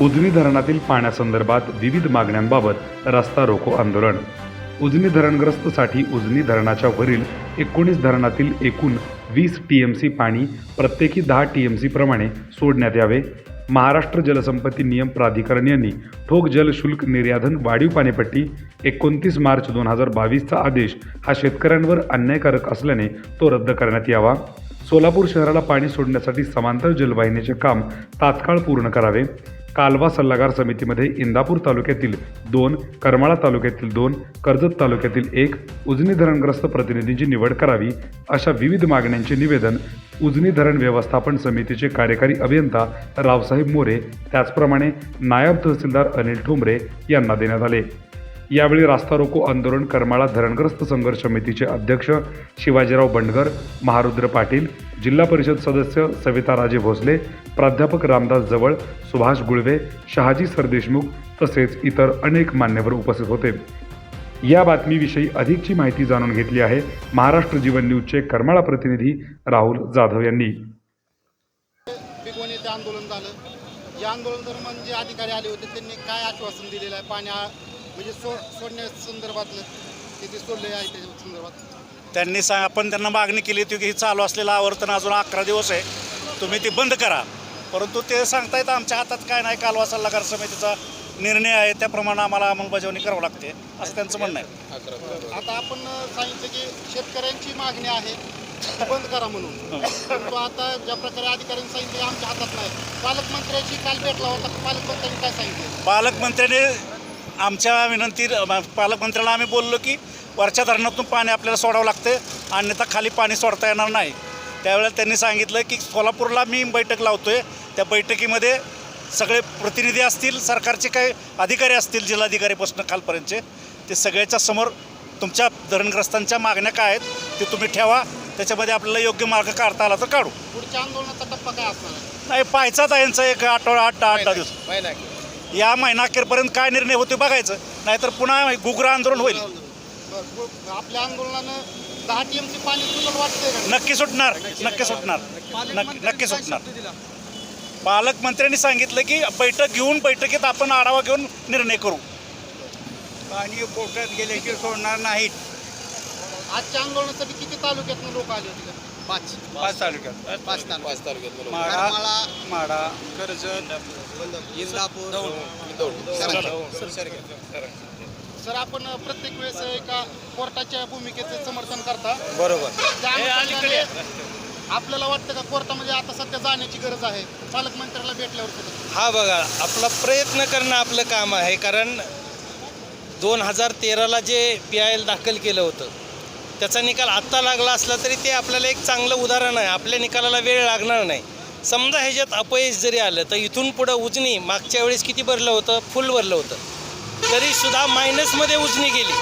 उजनी धरणातील पाण्यासंदर्भात विविध मागण्यांबाबत रस्ता रोको आंदोलन. उजनी धरणग्रस्तसाठी उजनी धरणाच्या वरील एकोणीस धरणातील एकूण वीस टी एम सी पाणी प्रत्येकी दहा टी एम सी प्रमाणे सोडण्यात यावे. महाराष्ट्र जलसंपत्ती नियम प्राधिकरण यांनी ठोक जल शुल्क निर्याधन वाढीव पाणीपट्टी एकोणतीस मार्च दोन हजार बावीसचा आदेश हा शेतकऱ्यांवर अन्यायकारक असल्याने तो रद्द करण्यात यावा. सोलापूर शहराला पाणी सोडण्यासाठी समांतर जलवाहिनीचे काम तात्काळ पूर्ण करावे. कालवा सल्लागार समितीमध्ये इंदापूर तालुक्यातील दोन करमाळा तालुक्यातील दोन कर्जत तालुक्यातील एक उजनी धरणग्रस्त प्रतिनिधींची निवड करावी अशा विविध मागण्यांचे निवेदन उजनी धरण व्यवस्थापन समितीचे कार्यकारी अभियंता रावसाहेब मोरे त्याचप्रमाणे नायब तहसीलदार अनिल ठोंबरे यांना देण्यात आले. यावेळी रास्ता रोको आंदोलन करमाळा धरणग्रस्त संघर्ष समितीचे अध्यक्ष शिवाजीराव बंडगर महारुद्र पाटील जिल्हा परिषद सदस्य सविता राजे भोसले प्राध्यापक रामदास जवळ सुभाष गुळवे शहाजी सरदेशमुख तसेच इतर अनेक मान्यवर उपस्थित होते. या बातमीविषयी अधिकची माहिती जाणून घेतली आहे महाराष्ट्र जीवन न्यूजचे करमाळा प्रतिनिधी राहुल जाधव यांनी. आंदोलन झालं. या आंदोलन दरम्यान जे अधिकारी आले होते त्यांनी काय आश्वासन दिलेलं आहे? पाणी म्हणजे सो सोडण्यासंदर्भातलं किती सोडले आहे त्याच्या संदर्भात? त्यांनी सा आपण त्यांना मागणी केली होती की हे चालू असलेलं आवर्तन अजून अकरा दिवस आहे. तुम्ही ती बंद करा. परंतु ते सांगतायत आमच्या हातात काय नाही कालवा सल्लागार समितीचा निर्णय आहे त्याप्रमाणे आम्हाला अंमलबजावणी करावं लागते असं त्यांचं म्हणणं आहे. आता आपण सांगितलं की शेतकऱ्यांची मागणी आहे ती बंद करा म्हणून. परंतु आता ज्या प्रकारे अधिकाऱ्यांनी सांगितलं आमच्या हातात नाही. पालकमंत्र्याची काल भेटला होता पालकमंत्र्यांनी काय सांगितलं? पालकमंत्र्याने आमच्या विनंती पालकमंत्र्याला आम्ही बोललो की वरच्या धरणातून पाणी आपल्याला सोडावं लागतं अन्यथा खाली पाणी सोडता येणार नाही. त्यावेळेला त्यांनी सांगितलं की सोलापूरला मी बैठक लावतोय. त्या बैठकीमध्ये सगळे प्रतिनिधी असतील सरकारचे काही अधिकारी असतील जिल्हाधिकारीपासून खालपर्यंतचे ते सगळ्याच्या समोर तुमच्या धरणग्रस्तांच्या मागण्या काय आहेत ते तुम्ही ठेवा. त्याच्यामध्ये आपल्याला योग्य मार्ग काढता आला तर काढू. पुढच्या आंदोलनाचा टप्पा काय असणार आहे? नाही पाहायचाच आहे यांचा एक आठवडा आठ आठ दहा दिवस. या महिना अखेरपर्यंत काय निर्णय होते बघायचं. नाहीतर पुन्हा गुगरा आंदोलन होईल. आपल्या आंदोलनानं दहा टी एम सी पाणी सुटलं वाटतंय का नक्की सुटणार नक्की सुटणार नक्की नक्की सुटणार पालकमंत्र्यांनी सांगितलं की बैठक घेऊन बैठकीत आपण आढावा घेऊन निर्णय करू पाणी पोटात गेले की सोडणार नाहीत आजच्या आंदोलनासाठी किती तालुक्यातून लोक आले होते पाच पाच तालुक्यात पाच तालुक्यात माडा करमाळा, माडा इंदापूर सर आपण प्रत्येक वेळेस एका कोर्टाच्या भूमिकेचे समर्थन करता. बरोबर. आपल्याला वाटतं का कोर्टामध्ये आता सध्या जाण्याची गरज आहे? पालकमंत्र्याला भेटल्यावर हा बघा आपला प्रयत्न करणं आपलं काम आहे कारण दोन हजार तेराला जे पी आय एल दाखल केलं होतं त्याचा निकाल आत्ता लागला असला तरी ते आपल्याला एक चांगलं उदाहरण आहे. आपल्या निकालाला वेळ लागणार नाही. समजा ह्याच्यात अपयश जरी आलं तर इथून पुढं उजनी मागच्या वेळेस किती भरलं होतं? फुल भरलं होतं. तरीसुद्धा मायनसमध्ये उजनी गेली.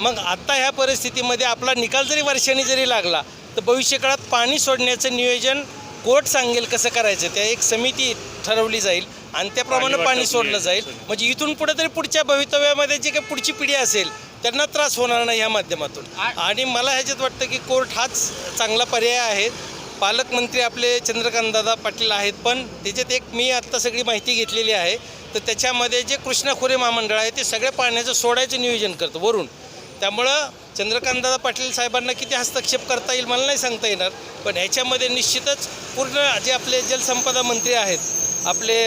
मग आत्ता ह्या परिस्थितीमध्ये आपला निकाल जरी वर्षांनी जरी लागला तर भविष्यकाळात पाणी सोडण्याचं नियोजन कोर्ट सांगेल कसं करायचं? त्या एक समिती ठरवली जाईल आणि त्याप्रमाणे पाणी सोडलं जाईल. म्हणजे इथून पुढे तरी पुढच्या भवितव्यामध्ये जी काही पुढची पिढी असेल त्यांना त्रास होणार नाही ह्या माध्यमातून. आणि मला ह्याच्यात वाटतं की कोर्ट हाच चांगला पर्याय आहे. पालकमंत्री आपले चंद्रकांतदादा पाटील आहेत पण त्याच्यात एक मी आत्ता सगळी माहिती घेतलेली आहे. तर त्याच्यामध्ये जे कृष्णा खोरे महामंडळ आहे ते सगळ्या पाण्याचं सोडायचं नियोजन करतं वरून. त्यामुळं चंद्रकांतदादा पाटील साहेबांना किती हस्तक्षेप करता येईल मला नाही सांगता येणार पण ह्याच्यामध्ये निश्चितच पूर्ण जे आपले जलसंपदा मंत्री आहेत आपले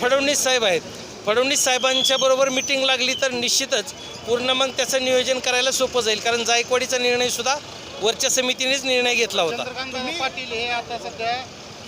फडणवीस साहेब आहेत फडणवीस साहेबांच्या बरोबर मिटिंग लागली तर निश्चितच पूर्ण मग त्याचं नियोजन करायला सोपं जाईल. कारण जायकवाडीचा निर्णयसुद्धा वरच्या समितीनेच निर्णय घेतला होता. पाटील हे आता सध्या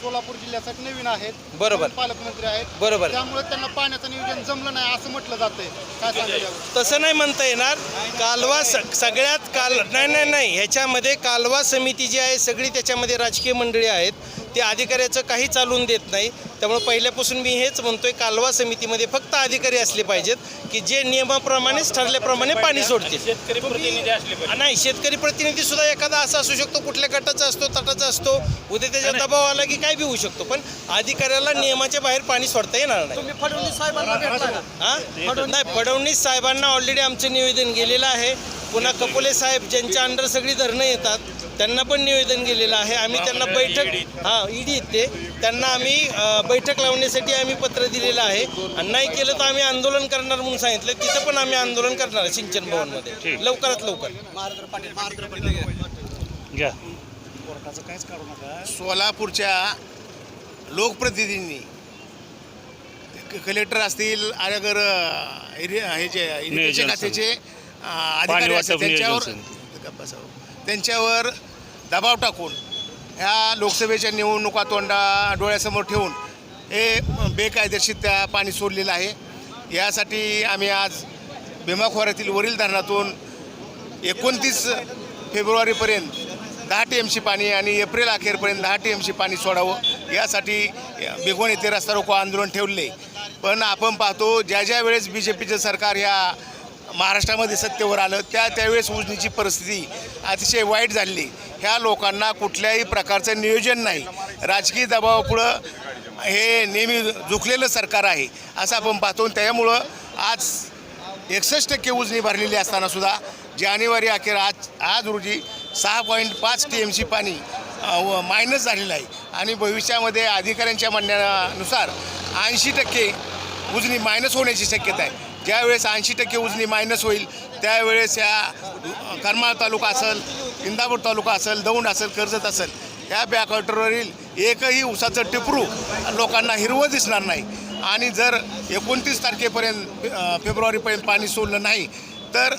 सोलापूर जिल्ह्यासाठी नवीन आहेत. बरोबर. पालकमंत्री आहेत. बरोबर. त्यामुळे त्यांना पाण्याचं नियोजन जमलं नाही असं म्हटलं जातंय. काय तसं नाही म्हणता येणार. कालवा सगळ्यात काल नाही नाही नाही. ह्याच्यामध्ये कालवा समिती जी आहे सगळी त्याच्यामध्ये राजकीय मंडळी आहेत. ते अधिकाऱ्याचं काही चालून देत नाही. त्यामुळे पहिल्यापासून मी हेच म्हणतोय कालवा समितीमध्ये फक्त अधिकारी असले पाहिजेत की जे नियमाप्रमाणेच ठरल्याप्रमाणे पाणी सोडतील. शेतकरी प्रतिनिधी असले नाही शेतकरी प्रतिनिधी सुद्धा एखादा असा असू शकतो कुठल्या गटाचा असतो तटाचा असतो उद्या त्याचा दबाव आला की काय बी होऊ शकतो पण अधिकाऱ्याला नियमाच्या बाहेर पाणी सोडता येणार नाही. फडणवीस साहेबांना भेटला का? हा? नाही फडणवीस साहेबांना ऑलरेडी आमचं निवेदन गेलेलं आहे. पुन्हा कपोले साहेब ज्यांच्या अंडर सगळी धरणं येतात त्यांना पण निवेदन गेलेलं आहे. आम्ही त्यांना बैठक हां ईडी ते त्यांना आम्ही बैठक लावण्यासाठी आम्ही पत्र दिलेलं आहे. आणि नाही केलं तर आम्ही आंदोलन करणार म्हणून सांगितलं. तिथं पण आम्ही आंदोलन करणार आहे सिंचन भवनमध्ये. लवकरात लवकर. घ्या. सोलापूरच्या लोकप्रतिनिधींनी कलेक्टर असतील आणि अगर हे जे इरिगेशन खात्याचे अधिकारी असतील त्यांच्यावर बसावं. त्यांच्यावर दबाव टाकून ह्या लोकसभेच्या निवडणुका तोंडा डोळ्यासमोर ठेवून हे बेकायदेशीर त्या पाणी सोडलेलं आहे. यासाठी आम्ही आज भीमा खोऱ्यातील वरील धरणातून एकोणतीस फेब्रुवारीपर्यंत दहा टी एम सी पाणी आणि एप्रिल अखेरपर्यंत दहा टी एम सी पाणी सोडावं यासाठी बेगोन येथे रस्ता रोको आंदोलन ठेवले. पण आपण पाहतो ज्या ज्या वेळेस बी जे पीचं सरकार ह्या महाराष्ट्रामध्ये सत्तेवर आलं त्या त्यावेळेस उजनीची परिस्थिती अतिशय वाईट झाली. ह्या लोकांना कुठल्याही प्रकारचं नियोजन नाही. राजकीय दबावापुढं हे नेहमी झुकलेलं सरकार आहे असं आपण पाहतो. त्यामुळं आज एकसष्ट टक्के उजनी भरलेली असतानासुद्धा जानेवारी अखेर आज आज रोजी सहा पॉईंट पाच टी एम सी पाणी मायनस झालेलं आहे. आणि भविष्यामध्ये अधिकाऱ्यांच्या म्हणण्यानुसार ऐंशी टक्के उजनी मायनस होण्याची शक्यता आहे. ज्यावेळेस ऐंशी टक्के उजनी मायनस होईल त्यावेळेस या करमाळ तालुका असेल इंदापूर तालुका असेल दौंड असेल कर्जत असेल या बॅकवॉटरवरील एकही उसाचं टिपरू लोकांना हिरवं दिसणार नाही. आणि जर एकोणतीस तारखेपर्यंत फेब्रुवारीपर्यंत पाणी सोडलं नाही तर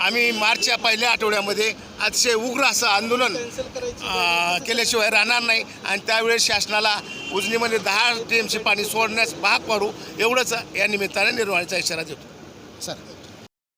आम्ही मार्चच्या पहिल्या आठवड्यामध्ये अतिशय उग्र असं आंदोलन केल्याशिवाय राहणार नाही. आणि त्यावेळेस शासनाला उजनीमध्ये दहा टी एम सी पाणी सोडण्यास भाग पाडू एवढंच या निमित्ताने निर्वाहाचा इशारा देतो. सर